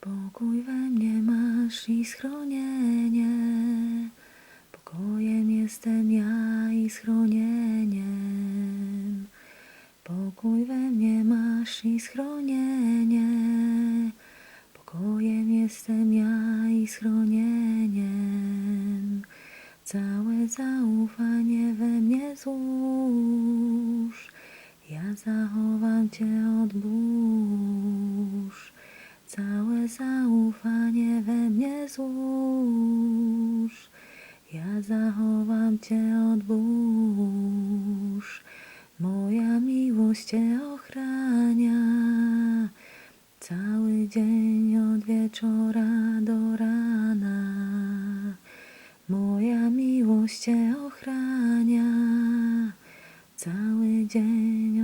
Pokój we mnie masz i schronienie. Pokojem jestem ja i schronieniem. Pokój we mnie masz i schronienie. Pokojem jestem ja i schronieniem. Całe zaufanie we mnie złóż. Ja zachowam Cię od burz. Całe zaufanie we mnie złóż. Ja zachowam Cię od burz. Moja miłość Cię ochrania. Cały dzień od wieczora do rana. Moja miłość Cię ochrania. Cały dzień